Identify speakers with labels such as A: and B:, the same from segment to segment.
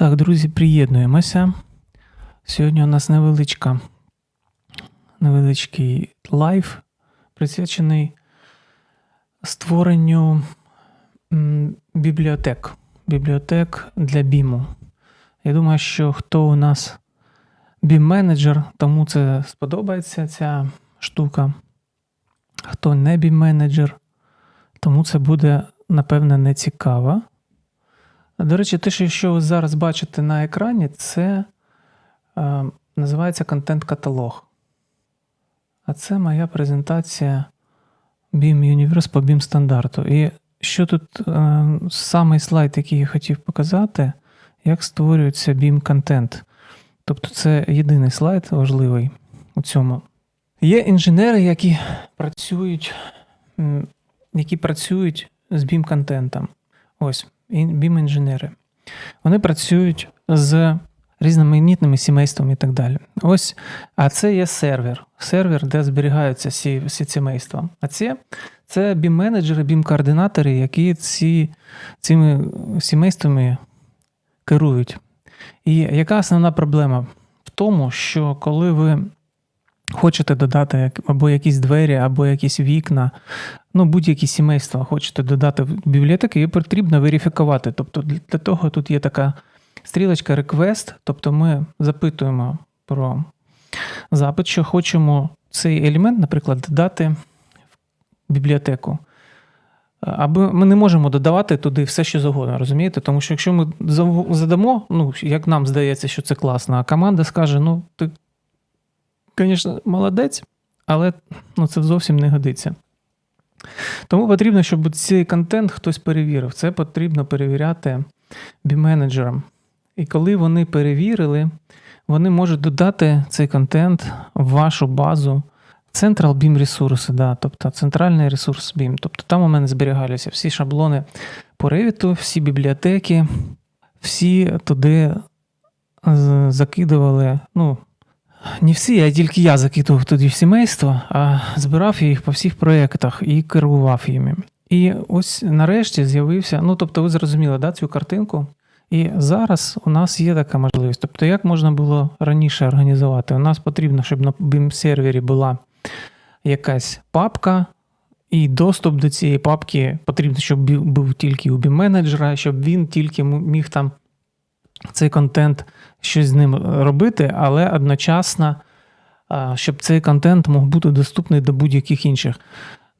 A: Так, друзі, приєднуємося. Сьогодні у нас невеличка, невеличкий лайв, присвячений створенню бібліотек. Бібліотек для біму. Я думаю, що хто у нас бім-менеджер, тому це сподобається ця штука. Хто не бім-менеджер, тому це буде, напевне, не цікаво. До речі, те, що- ви зараз бачите на екрані, це е, називається контент-каталог. А це моя презентація BIM Universe по BIM стандарту. І що тут е, самий слайд, який я хотів показати, як створюється BIM контент. Тобто це єдиний слайд важливий у цьому. Є інженери, які працюють, які працюють з BIM контентом. Ось, BIM-інженери. Вони працюють з різноманітними сімействами і так далі. Ось, а це є сервер. Сервер, де зберігаються всі, всі сімейства. А це, це BIM-менеджери, BIM-координатори, які ці, цими сімействами керують. І яка основна проблема? В тому, що коли ви хочете додати або якісь двері, або якісь вікна, ну, будь-які сімейства хочете додати в бібліотеки, її потрібно верифікувати. Тобто для того тут є така стрілочка request, тобто ми запитуємо про запит, що хочемо цей елемент, наприклад, додати в бібліотеку. Або ми не можемо додавати туди все, що завгодно, розумієте? Тому що якщо ми задамо, ну, як нам здається, що це класно, а команда скаже: ну, ти, звісно, молодець, але ну, це зовсім не годиться. Тому потрібно, щоб цей контент хтось перевірив. Це потрібно перевіряти бі-менеджерам. І коли вони перевірили, вони можуть додати цей контент в вашу базу Central BIM ресурси, да, тобто центральний ресурс BIM. Тобто там у мене зберігалися всі шаблони по Revit, всі бібліотеки, всі туди закидували. Ну, не всі, а тільки я закидував туди в сімейство, а збирав я їх по всіх проєктах і керував їми. І ось нарешті з'явився, ну тобто, ви зрозуміли да, цю картинку. І зараз у нас є така можливість. Тобто, як можна було раніше організувати? У нас потрібно, щоб на BIM-сервері була якась папка, і доступ до цієї папки потрібно, щоб був тільки у BIM-менеджера, щоб він тільки міг там цей контент щось з ним робити, але одночасно, щоб цей контент мог бути доступний до будь-яких інших.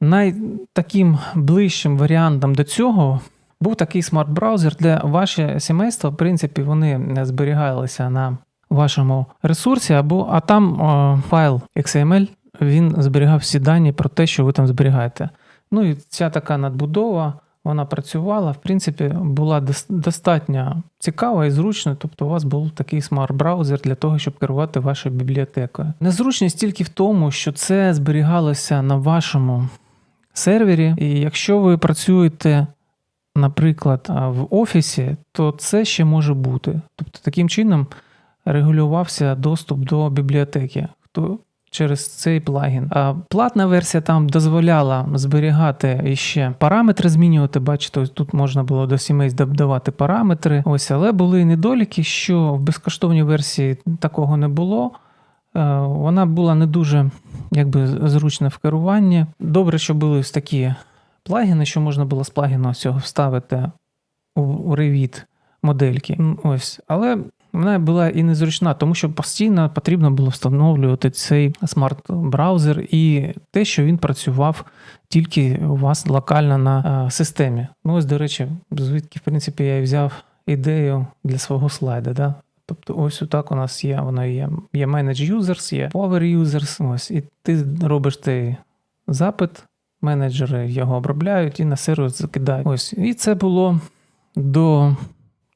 A: Най таким ближчим варіантом до цього був такий смарт-браузер, де ваше сімейство, в принципі, вони зберігалися на вашому ресурсі, або а там о, файл XML, він зберігав всі дані про те, що ви там зберігаєте. Ну і ця така надбудова, вона працювала, в принципі, була достатньо цікава і зручна. Тобто, у вас був такий смарт-браузер для того, щоб керувати вашою бібліотекою. Незручність тільки в тому, що це зберігалося на вашому сервері, і якщо ви працюєте наприклад, в офісі, то це ще може бути. Тобто таким чином регулювався доступ до бібліотеки хто через цей плагін. А платна версія там дозволяла зберігати іще параметри, змінювати. Бачите, тут можна було до сімей додавати параметри. Ось, але були недоліки, що в безкоштовній версії такого не було. Е, Вона була не дуже якби, зручна в керуванні. Добре, що були ось такі плагіни, що можна було з плагіну цього вставити у, Revit модельки. Ось. Але вона була і незручна, тому що постійно потрібно було встановлювати цей смарт-браузер і те, що він працював тільки у вас локально на е, системі. Ну, ось, до речі, звідки, в принципі, я і взяв ідею для свого слайда. Да? Тобто, ось отак у нас є, воно є. Є Manage Users, є Power Users. Ось, і ти робиш цей запит, менеджери його обробляють і на сервер закидають. Ось. І це було до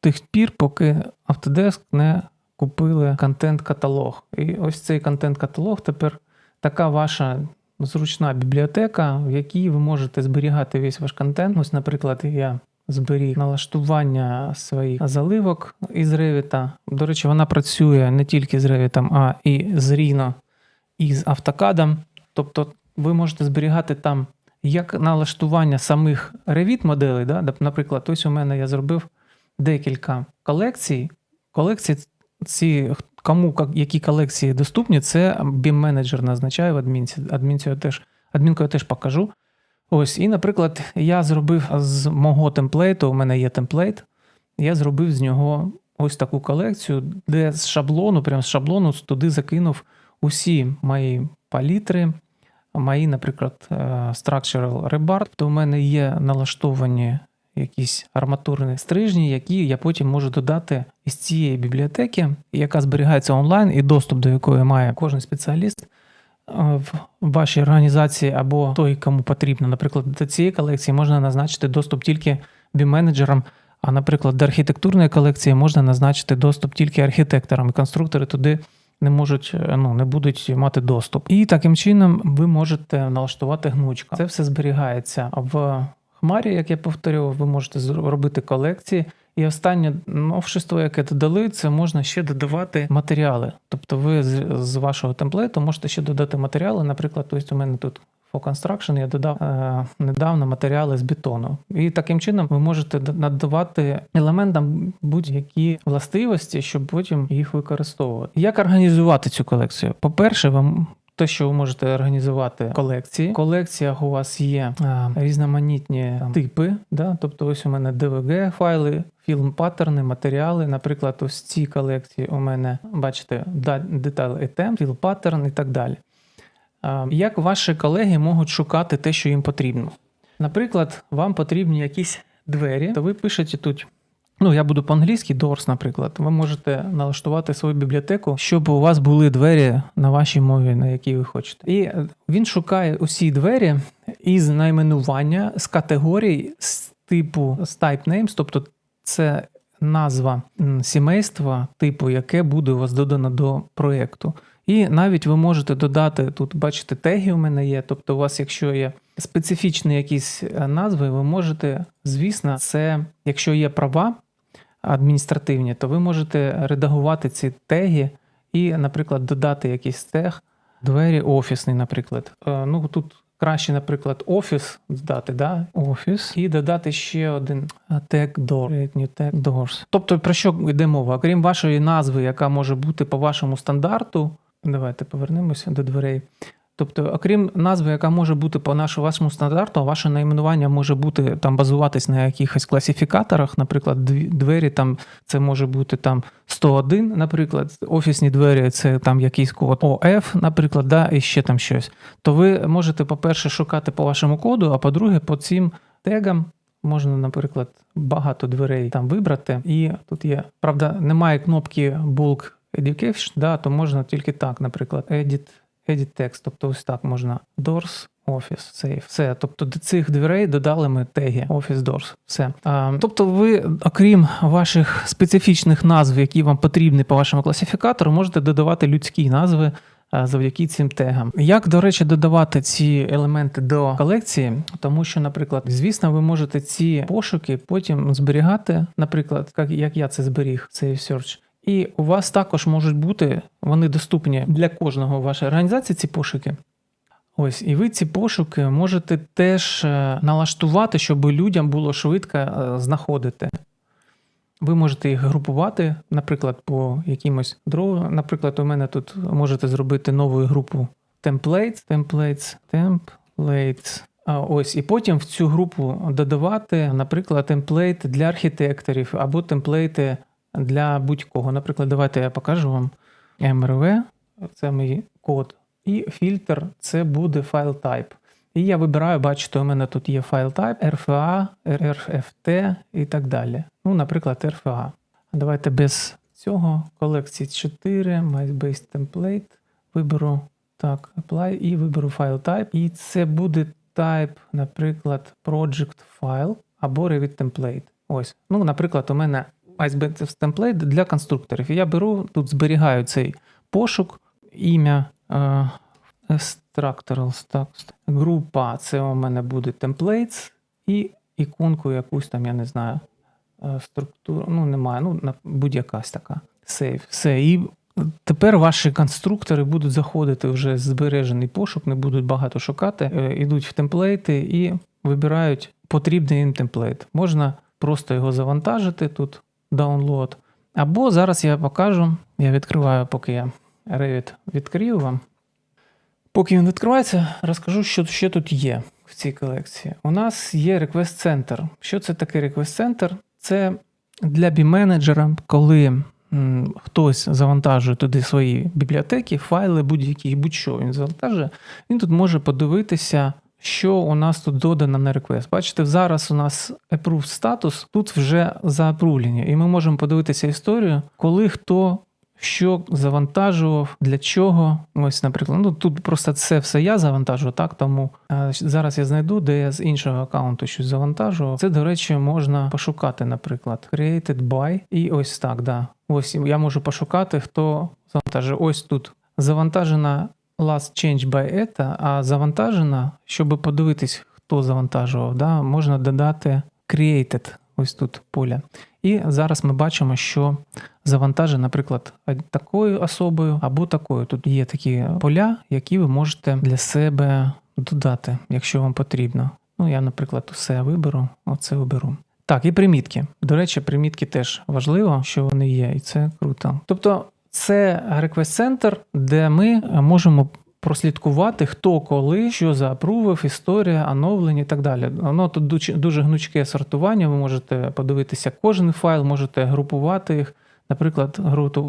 A: тих пір, поки Autodesk не купили контент-каталог. І ось цей контент-каталог тепер така ваша зручна бібліотека, в якій ви можете зберігати весь ваш контент. Ось, наприклад, я зберіг налаштування своїх заливок із Revit. До речі, вона працює не тільки з Revit, а і з Rhino, і з автокадом. Тобто ви можете зберігати там як налаштування самих Revit моделей. Да? Наприклад, ось у мене я зробив декілька колекцій колекції, ці кому які колекції доступні, це BIM менеджер назначає в адмінці. Адмінцю я теж, адмінку я теж покажу. Ось, і, наприклад, я зробив з мого темплейту, у мене є темплейт, я зробив з нього ось таку колекцію, де з шаблону, прямо з шаблону туди закинув усі мої палітри, мої, наприклад, е, structural rebar. То у мене є налаштовані якісь арматурні стрижні, які я потім можу додати із цієї бібліотеки, яка зберігається онлайн, і доступ до якої має кожен спеціаліст е, в вашій організації або той, кому потрібно. Наприклад, до цієї колекції можна назначити доступ тільки бім-менеджерам, а, наприклад, до архітектурної колекції можна назначити доступ тільки архітекторам, конструктори туди не можуть, е, ну, не будуть мати доступ. І таким чином ви можете налаштувати гнучку. Це все зберігається в Хмарі, як я повторював, ви можете зробити колекції. І останнє новшество, яке додали, це можна ще додавати матеріали. Тобто ви з вашого темплейту можете ще додати матеріали. Наприклад, ось у мене тут for Construction я додав е, недавно матеріали з бетону. І таким чином ви можете надавати елементам будь-які властивості, щоб потім їх використовувати. Як організувати цю колекцію? По-перше, вам те, що ви можете організувати колекції. В колекціях у вас є е, різноманітні там, типи, да? тобто ось у мене DVG файли, фільм паттерни, матеріали. Наприклад, ось ці колекції у мене, бачите, детайл item, філ паттерн і так далі. Як ваші колеги можуть шукати те, що їм потрібно? Наприклад, вам потрібні якісь двері, то ви пишете тут. Ну, я буду по-англійськи, doors, наприклад. Ви можете налаштувати свою бібліотеку, щоб у вас були двері на вашій мові, на якій ви хочете. І е, він шукає усі двері із найменування з категорій з типу з type names, тобто це назва сімейства, типу, яке буде у вас додано до проєкту. І навіть ви можете додати тут, бачите, теги у мене є. Тобто, у вас, якщо є специфічні якісь е, назви, ви можете, звісно, це, якщо є права адміністративні, то ви можете редагувати ці теги і, наприклад, додати якийсь тег, двері офісний, наприклад. Е, Ну тут краще, наприклад, офіс додати, да? офіс, і додати ще один тег door, new tag doors. Тобто про що йде мова? Окрім вашої назви, яка може бути по вашому стандарту. Давайте повернемося до дверей. Тобто, окрім назви, яка може бути по нашому вашому стандарту, ваше найменування може бути там базуватись на якихось класифікаторах. Наприклад, двері там це може бути там 101, наприклад, офісні двері це там якийсь код ОФ, наприклад, да, і ще там щось. То ви можете, по-перше, шукати по вашому коду, а по-друге, по цим тегам. Можна, наприклад, багато дверей там вибрати, і тут є, правда, немає кнопки Bulk Education, да, то можна тільки так, наприклад, Edit, edit text, тобто ось так можна Doors, Office, Save. Все. Тобто до цих дверей додали ми теги Office Doors. Все. А, тобто, ви, окрім ваших специфічних назв, які вам потрібні по вашому класифікатору, можете додавати людські назви. Завдяки цим тегам. Як, до речі, додавати ці елементи до колекції? Тому що, наприклад, звісно, ви можете ці пошуки потім зберігати, наприклад, як, я це зберіг, цей Search. І у вас також можуть бути, вони доступні для кожного вашої організації, ці пошуки. Ось, і ви ці пошуки можете теж е, налаштувати, щоб людям було швидко е, знаходити. Ви можете їх групувати, наприклад, по якимось дрову. Наприклад, у мене тут можете зробити нову групу templates, templates, templates. Ось, і потім в цю групу додавати, наприклад, темплейт для архітекторів або темплейти для будь-кого. Наприклад, давайте я покажу вам MRV, це мій код, і фільтр це буде файл type. І я вибираю, бачите, у мене тут є файл type, RFA, RFT і так далі. Ну, наприклад, RFA. Давайте без цього колекції 4, MyBase Template. Виберу так, apply і виберу файл type. І це буде type, наприклад, project file або Revit template. Ось. Ну, наприклад, у мене Iceberg template для конструкторів. Я беру, тут зберігаю цей пошук, ім'я. е, Structural text. Група це у мене буде templates і іконку якусь там, я не знаю, е, структуру. Ну, немає, ну, будь-якась така. Save. Все. І тепер ваші конструктори будуть заходити вже збережений пошук, не будуть багато шукати, е, йдуть в темплейти і вибирають потрібний їм темплейт. Можна просто його завантажити тут, download, Або зараз я покажу, я відкриваю, поки я Revit відкрию вам. Поки він відкривається, розкажу, що ще тут є в цій колекції. У нас є Request Center. Що це таке Request Center? Це для бі-менеджера, коли м, хтось завантажує туди свої бібліотеки, файли, будь-які, будь-що він завантажує, він тут може подивитися, що у нас тут додано на request. Бачите, зараз у нас approved статус, тут вже заапрувлення, і ми можемо подивитися історію, коли хто що завантажував, для чого. Ось, наприклад, ну тут просто це все я завантажу, так тому е, зараз я знайду, де я з іншого аккаунту щось завантажував. Це, до речі, можна пошукати, наприклад, created by, і ось так, да. Ось я можу пошукати, хто завантажив. Ось тут завантажена last change by ETA, а завантажена, щоб подивитись, хто завантажував, да, можна додати created, ось тут поля. І зараз ми бачимо, що завантажено, наприклад, такою особою або такою. Тут є такі поля, які ви можете для себе додати, якщо вам потрібно. Ну, я, наприклад, усе виберу, оце виберу. Так, і примітки. До речі, примітки теж важливо, що вони є, і це круто. Тобто, це request центр де ми можемо прослідкувати, хто коли, що заапрувив, історія, оновлення і так далі. Воно тут дуже- гнучке сортування. Ви можете подивитися кожен файл, можете групувати їх, наприклад,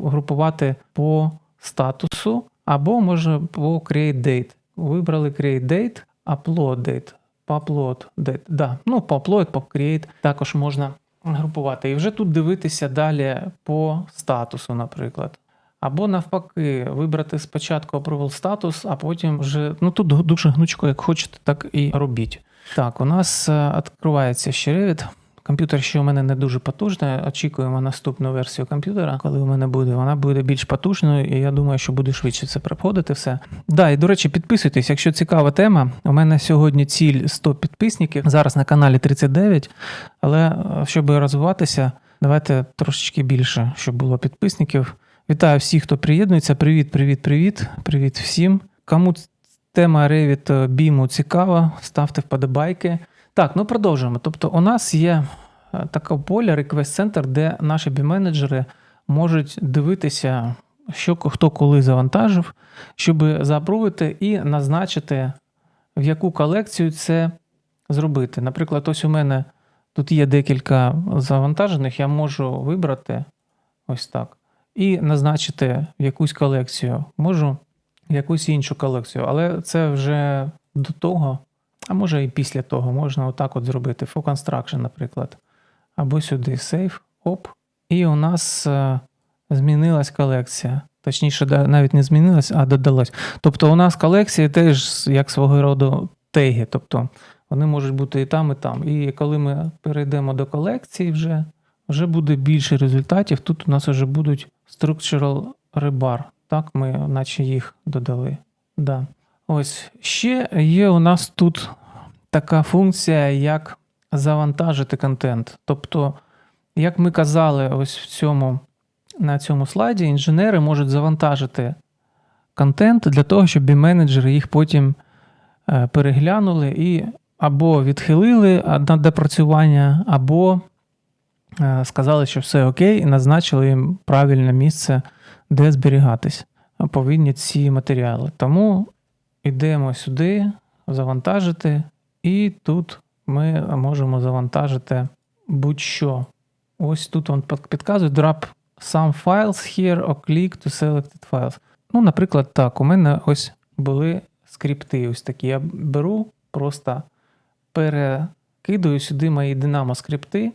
A: групувати по статусу, або може по create date. Вибрали create date, upload date. Upload date. Да. Ну, по upload, по create також можна групувати. І вже тут дивитися далі по статусу, наприклад. Або навпаки, вибрати спочатку approval статус, а потім вже. Ну тут дуже гнучко, як хочете, так і робіть. Так, у нас е, відкривається ще Revit. Комп'ютер ще у мене не дуже потужний. Очікуємо наступну версію комп'ютера, коли у мене буде. Вона буде більш потужною, і я думаю, що буде швидше це проходити все. Да, і до речі, підписуйтесь, якщо цікава тема. У мене сьогодні ціль 100 підписників. Зараз на каналі 39. Але е, щоб розвиватися, давайте трошечки більше, щоб було підписників. Вітаю всіх, хто приєднується. Привіт, привіт, привіт. Привіт всім. Кому тема Revit біму цікава, ставте вподобайки. Так, ну продовжуємо. Тобто, у нас є е, таке поле Request Center, де наші бі-менеджери можуть дивитися, що хто коли завантажив, щоб заапрувити і назначити, в яку колекцію це зробити. Наприклад, ось у мене тут є декілька завантажених, я можу вибрати ось так і назначити якусь колекцію. Можу якусь іншу колекцію, але це вже до того, а може і після того, можна отак от зробити. For Construction, наприклад. Або сюди Save, оп. І у нас е, змінилась колекція. Точніше, навіть не змінилась, а додалась. Тобто, у нас колекції теж як свого роду теги. Тобто вони можуть бути і там, і там. І коли ми перейдемо до колекції, вже, вже буде більше результатів. Тут у нас вже будуть structural rebar. Так, ми наче їх додали. Да. Ось ще є у нас тут така функція, як завантажити контент. Тобто, як ми казали, ось в цьому, на цьому слайді, інженери можуть завантажити контент для того, щоб менеджери їх потім е, переглянули і або відхилили на допрацювання, або сказали, що все окей, і назначили їм правильне місце, де зберігатись повинні ці матеріали. Тому йдемо сюди, завантажити, і тут ми можемо завантажити будь-що. Ось тут він підказує drop some files here or click to selected files. Ну, наприклад, так, у мене ось були скрипти. Ось такі. Я беру, просто перекидаю сюди мої Dynamo скрипти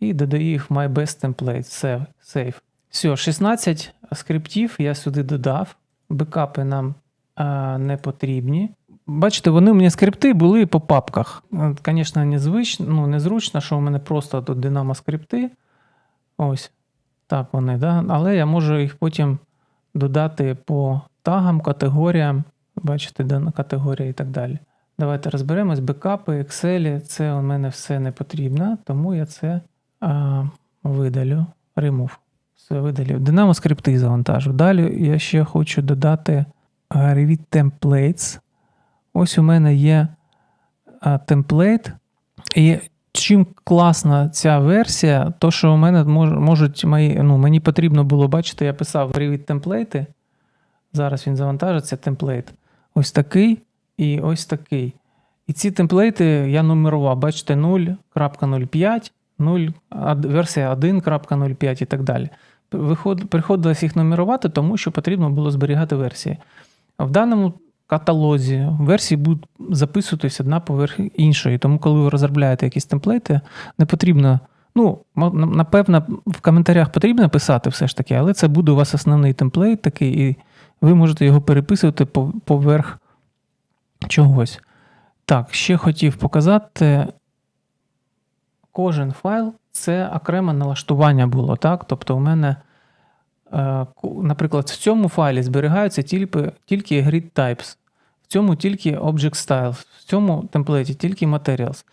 A: і додаю їх My Best Template. Save. Save. Все, 16 скриптів я сюди додав. Бекапи нам а, не потрібні. Бачите, вони у мене скрипти були по папках. Звісно, незвично, ну, незручно, що у мене просто тут Dynamo скрипти. Ось так вони, да? але я можу їх потім додати по тагам, категоріям. Бачите, категорія і так далі. Давайте розберемось. Бекапи, Excel, це у мене все не потрібно, тому я це видалю. Remove. Все видалив. Динамо скрипти завантажу. Далі я ще хочу додати Revit Templates. Ось у мене є темплейт. І чим класна ця версія, то що у мене можуть мої, ну, мені потрібно було бачити, я писав привіт темплейти. Зараз він завантажиться, темплейт. Ось такий і ось такий. І ці темплейти я нумерував, бачите, 0.05, 0, ад- версія 1.05 і так далі. Виход, приходилось їх нумерувати, тому що потрібно було зберігати версії. В даному каталозі версії будуть записуватись одна поверх іншої. Тому, коли ви розробляєте якісь темплейти, не потрібно. Ну, напевно, в коментарях потрібно писати все ж таки, але це буде у вас основний темплейт такий, і ви можете його переписувати поверх чогось. Так, ще хотів показати. Кожен файл це окреме налаштування було, так? Тобто, у мене, е, наприклад, в цьому файлі зберігаються тільки, тільки grid types, в цьому тільки object styles, в цьому темплеті тільки materials.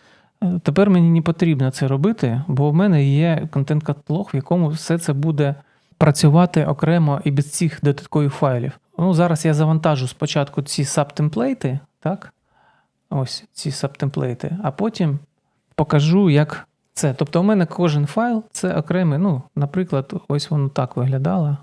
A: Е, Тепер мені не потрібно це робити, бо в мене є контент-каталог, в якому все це буде працювати окремо і без цих додаткових файлів. Ну, зараз я завантажу спочатку ці сабтемплейти, так? Ось ці сабтемплейти, а потім покажу, як це. Тобто, у мене кожен файл це окремий. Ну, наприклад, ось воно так виглядало.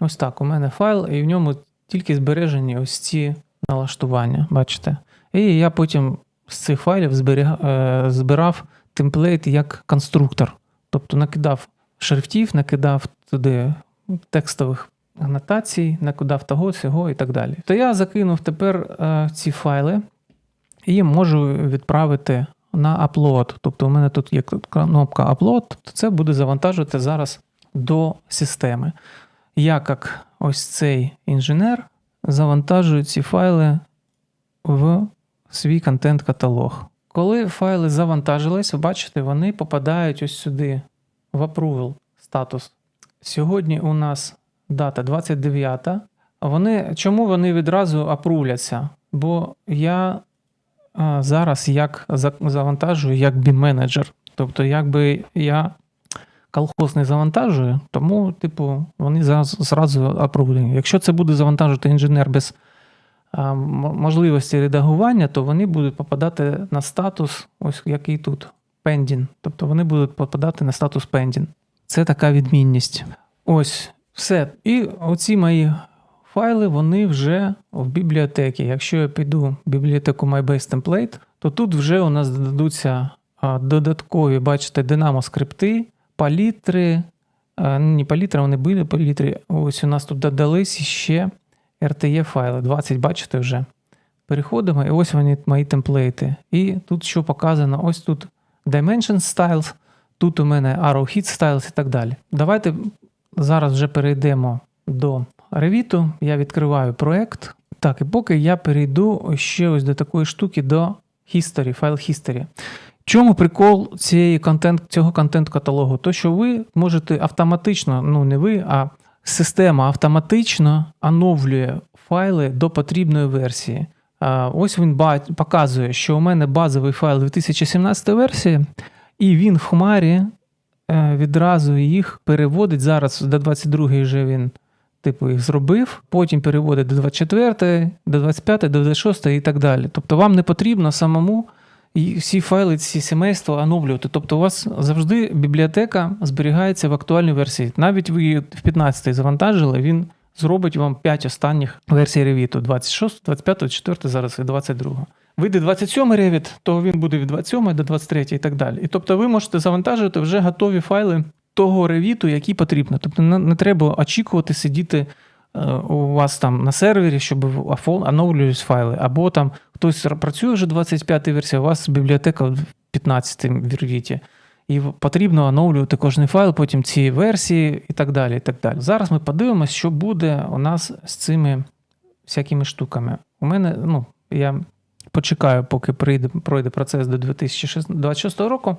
A: Ось так. У мене файл, і в ньому тільки збережені ось ці налаштування. Бачите? І я потім з цих файлів зберіг, е, збирав темплейт як конструктор. Тобто накидав шрифтів, накидав туди текстових анотацій, накидав того, цього і так далі. То я закинув тепер е, ці файли і можу відправити на upload. Тобто, у мене тут є кнопка upload, тобто це буде завантажувати зараз до системи. Я, як ось цей інженер, завантажую ці файли в свій контент-каталог. Коли файли завантажились, бачите, вони попадають ось сюди в approval статус. Сьогодні у нас дата 29. Вони, чому вони відразу апруляться? Бо я зараз як завантажую як BIM-менеджер. Тобто, якби я колхоз не завантажую, тому, типу, вони зразу, апрувлені. Якщо це буде завантажувати інженер без можливості редагування, то вони будуть попадати на статус, ось який тут, pending. Тобто вони будуть попадати на статус pending. Це така відмінність. Ось все. І оці мої файли, вони вже в бібліотекі. Якщо я піду в бібліотеку MyBase Template, то тут вже у нас додадуться додаткові, бачите, динамо скрипти, палітри. Не палітри, вони були палітри. Ось у нас тут додались ще RTE файли. 20, бачите вже. Переходимо, і ось вони мої темплейти. І тут що показано? Ось тут Dimension Styles, тут у мене Arrow Hit Styles і так далі. Давайте зараз вже перейдемо до Revit. Я відкриваю проект. Так, і поки я перейду ще ось до такої штуки до History, файл History. Чому прикол цієї контент, цього контент-каталогу? То, що ви можете автоматично, ну не ви, а система автоматично оновлює файли до потрібної версії. Ось він показує, що у мене базовий файл 2017 версії, і він в Хмарі е, відразу їх переводить. Зараз до 22 вже він типу їх зробив, потім переводить до 24, до 25, до 26 і так далі. Тобто вам не потрібно самому всі файли, ці сімейства оновлювати. Тобто у вас завжди бібліотека зберігається в актуальній версії. Навіть ви її в 15 завантажили, він зробить вам 5 останніх версій Revit. 26, 25, 24, зараз і 22. Вийде 27 Revit, то він буде від 27 до 23 і так далі. І тобто ви можете завантажувати вже готові файли того Revit, який потрібно. Тобто не, треба очікувати сидіти е, у вас там на сервері, щоб оновлювались файли, або там хтось працює вже 25-й версія, у вас бібліотека в 15 в Revit. І потрібно оновлювати кожний файл, потім ці версії і так далі. І так далі. Зараз ми подивимося, що буде у нас з цими всякими штуками. У мене, ну, я почекаю, поки прийде, пройде процес до 2026 року.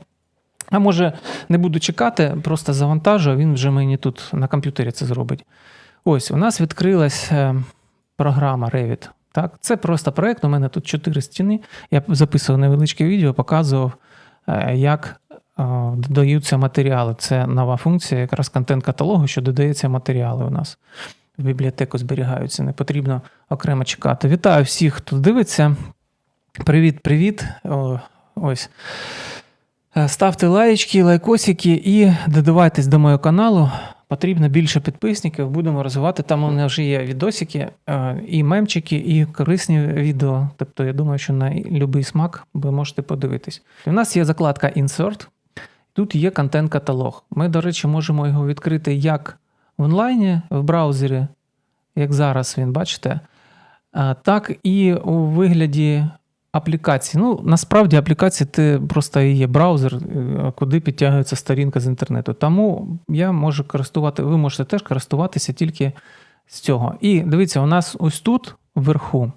A: А може, не буду чекати, просто завантажу, а він вже мені тут на комп'ютері це зробить. Ось, у нас відкрилась е, програма Revit. Так? Це просто проєкт, у мене тут чотири стіни. Я записував невеличке відео, показував, е, як е, додаються матеріали. Це нова функція, якраз контент-каталогу, що додається матеріали у нас. В бібліотеку зберігаються, не потрібно окремо чекати. Вітаю всіх, хто дивиться. Привіт, привіт. О, ось. Е, Ставте лайочки, лайкосики і додавайтесь до мого каналу. Потрібно більше підписників, будемо розвивати. Там у мене вже є відосики, е, і мемчики, і корисні відео. Тобто, я думаю, що на будь-який смак ви можете подивитись. У нас є закладка Insert. Тут є контент-каталог. Ми, до речі, можемо його відкрити як в онлайні, в браузері, як зараз він, бачите, так і у вигляді аплікації. Ну, насправді, аплікації це просто є браузер, е, куди підтягується сторінка з інтернету. Тому я можу користувати, ви можете теж користуватися тільки з цього. І дивіться, у нас ось тут вверху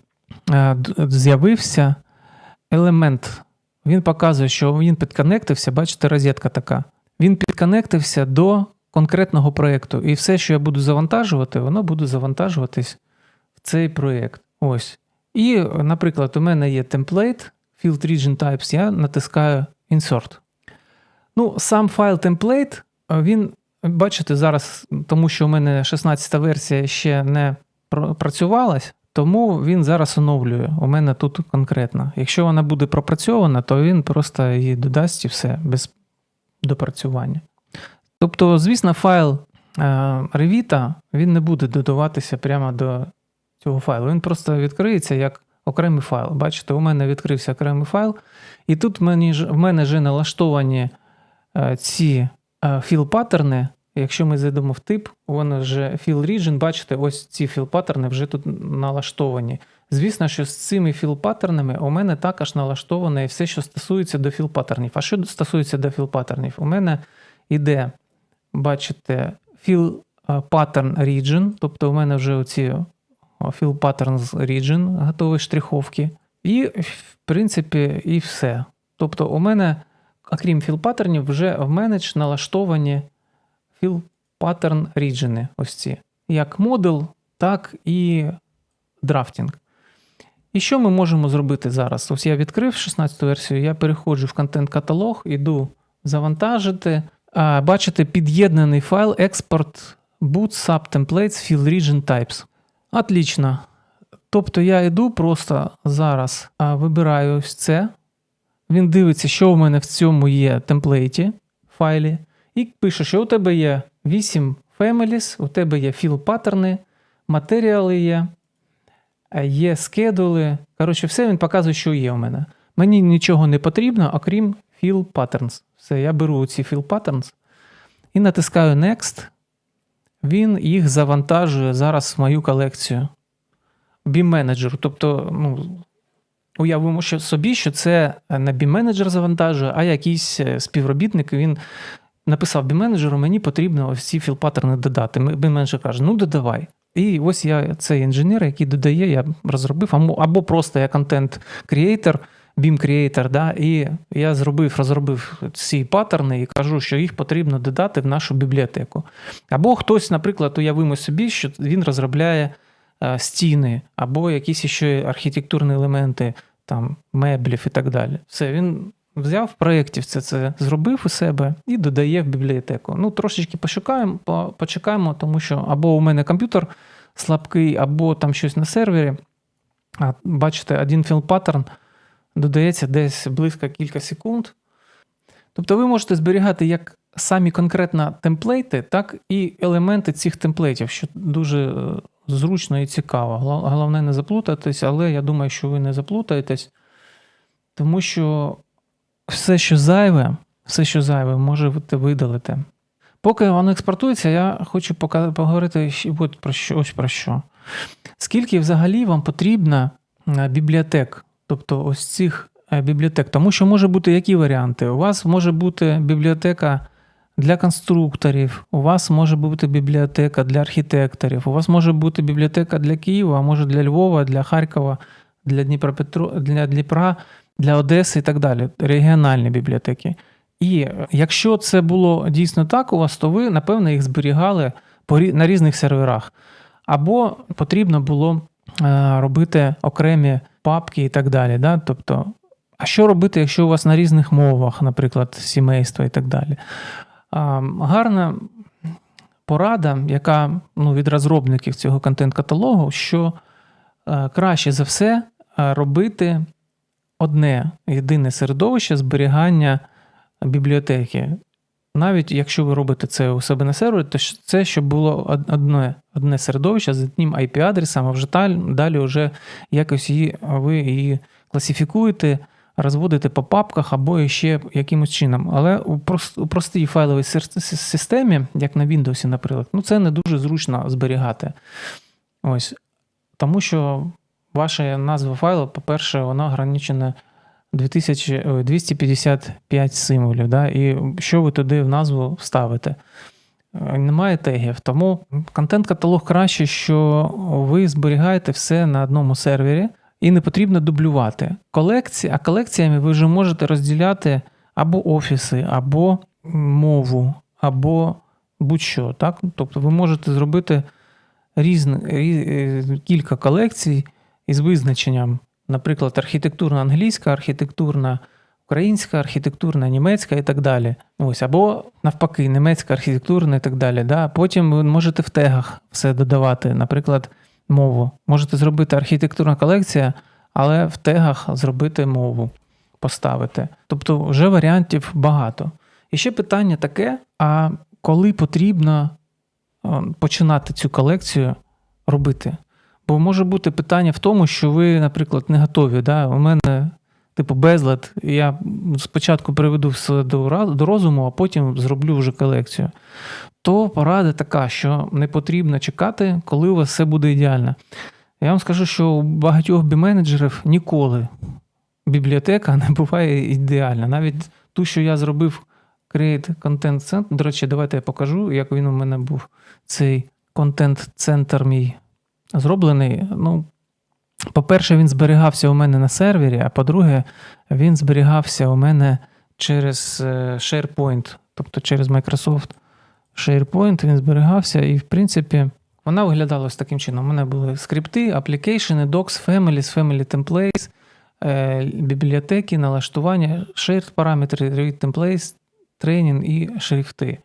A: е, з'явився елемент. Він показує, що він підконектився, бачите, розетка така. Він підконектився до конкретного проєкту. І все, що я буду завантажувати, воно буде завантажуватись в цей проєкт. Ось. І, наприклад, у мене є темплейт, Field Region Types, я натискаю Insert. Ну, сам файл темплейт, він, бачите, зараз, тому що у мене 16 версія ще не пр- працювалась, тому він зараз оновлює. У мене тут конкретно. Якщо вона буде пропрацьована, то він просто її додасть і все без допрацювання. Тобто, звісно, файл е, Revit, він не буде додаватися прямо до цього файлу. Він просто відкриється як окремий файл. Бачите, у мене відкрився окремий файл, і тут в мене вже налаштовані е, ці філ-паттерни. Якщо ми зайдемо в тип, воно вже fill region, бачите, ось ці філ-паттерни вже тут налаштовані. Звісно, що з цими філ-паттернами у мене також налаштоване все, що стосується до філ-паттернів. А що стосується до філ-паттернів? У мене йде, бачите, fill е, pattern region, тобто у мене вже оці fill patterns region, готові штриховки. І, в принципі, і все. Тобто, у мене, окрім fill паттернів, вже в менедж налаштовані fill pattern region, ось ці. Як модул, так і драфтінг. І що ми можемо зробити зараз? Ось я відкрив 16 версію, я переходжу в контент-каталог, іду завантажити. Бачите, під'єднаний файл export boot subtemplates fill region types. Отлично. Тобто я йду просто зараз вибираю ось це. Він дивиться, що у мене в цьому є темплейті файлі, і пише, що у тебе є 8 families, у тебе є філ паттерни, матеріали є, є скедули. Коротше, все він показує, що є у мене. Мені нічого не потрібно, окрім fill patterns. Все, я беру ці fill patterns і натискаю Next. Він їх завантажує зараз в мою колекцію. BIM менеджеру. Тобто, ну, уявимо що собі, що це не BIM менеджер завантажує, а якийсь е, співробітник. Він написав BIM менеджеру, мені потрібно ось ці філ-паттерни додати. BIM менеджер каже: ну додавай. І ось я цей інженер, який додає, я розробив, або, просто я контент-крієйтор, BIM Creator, да, і я зробив, розробив ці паттерни і кажу, що їх потрібно додати в нашу бібліотеку. Або хтось, наприклад, уявимо собі, що він розробляє е, стіни, або якісь ще архітектурні елементи, там, меблів і так далі. Все, він взяв в проєкті все це зробив у себе і додає в бібліотеку. Ну, трошечки пошукаємо, почекаємо, тому що або у мене комп'ютер слабкий, або там щось на сервері. А бачите, один філ паттерн додається десь близько кілька секунд. Тобто ви можете зберігати як самі конкретно темплейти, так і елементи цих темплейтів, що дуже е, зручно і цікаво. Головне не заплутатись, але я думаю, що ви не заплутаєтесь, тому що все, що зайве, все, що зайве, можете видалити. Поки воно експортується, я хочу поговорити от про що, ось про що. Скільки взагалі вам потрібно е, бібліотек, тобто ось цих е, бібліотек, тому що може бути які варіанти? У вас може бути бібліотека для конструкторів, у вас може бути бібліотека для архітекторів, у вас може бути бібліотека для Києва, може для Львова, для Харкова, для Дніпропетро, для Дніпра, для Одеси і так далі. Регіональні бібліотеки. І е, якщо це було дійсно так у вас, то ви, напевно, їх зберігали на різних серверах. Або потрібно було робити окремі папки і так далі. Да? Тобто, а що робити, якщо у вас на різних мовах, наприклад, сімейство і так далі? Гарна порада, яка ну, від розробників цього контент-каталогу, що е, краще за все е, робити одне єдине середовище зберігання бібліотеки. Навіть якщо ви робите це у себе на сервері, то це щоб було одне, одне середовище з одним IP-адресом, а вже далі, вже якось її, ви її класифікуєте, розводите по папках або ще якимось чином. Але у, прос- у простій файловій системі, як на Windows, наприклад, ну це не дуже зручно зберігати. Ось. Тому що ваша назва файлу, по-перше, вона ограничена 2000, ой, 255 символів. Да? І що ви туди в назву вставите? Е, Немає тегів. Тому контент-каталог краще, що ви зберігаєте все на одному сервері і не потрібно дублювати. Колекції, а колекціями ви вже можете розділяти або офіси, або мову, або будь-що. Так? Тобто ви можете зробити різні, рі- е, кілька колекцій із визначенням, наприклад, архітектурна англійська, архітектурна українська, архітектурна німецька і так далі. Ось, або навпаки, німецька, архітектурна і так далі. Да? Потім ви можете в тегах все додавати, наприклад, мову. Можете зробити архітектурна колекція, але в тегах зробити мову, поставити. Тобто вже варіантів багато. І ще питання таке: а коли потрібно е, починати цю колекцію робити? Бо може бути питання в тому, що ви, наприклад, не готові. Да? У мене, типу, безлад, я спочатку приведу все до, розуму, а потім зроблю вже колекцію. То порада така, що не потрібно чекати, коли у вас все буде ідеально. Я вам скажу, що у багатьох біменеджерів ніколи бібліотека не буває ідеальна. Навіть ту, що я зробив Create Content Center, до речі, давайте я покажу, як він у мене був цей контент-центр мій зроблений. Ну, по-перше, він зберігався у мене на сервері, а по-друге, він зберігався у мене через е, SharePoint, тобто через Microsoft SharePoint він зберігався, і, в принципі, вона виглядала ось таким чином. У мене були скрипти, аплікейшени, docs, families, family templates, е, бібліотеки, налаштування, shared параметри, read templates, тренінг і шрифти.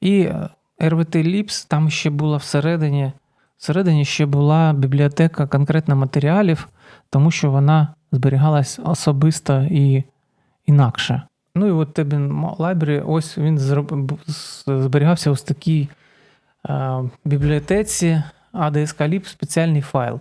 A: І е, RVT Libs там ще була всередині, всередині ще була бібліотека конкретно матеріалів, тому що вона зберігалась особисто і інакше. Ну і от Тебін Library, ось він зберігався ось такій е, бібліотеці ADSK Lib спеціальний файл.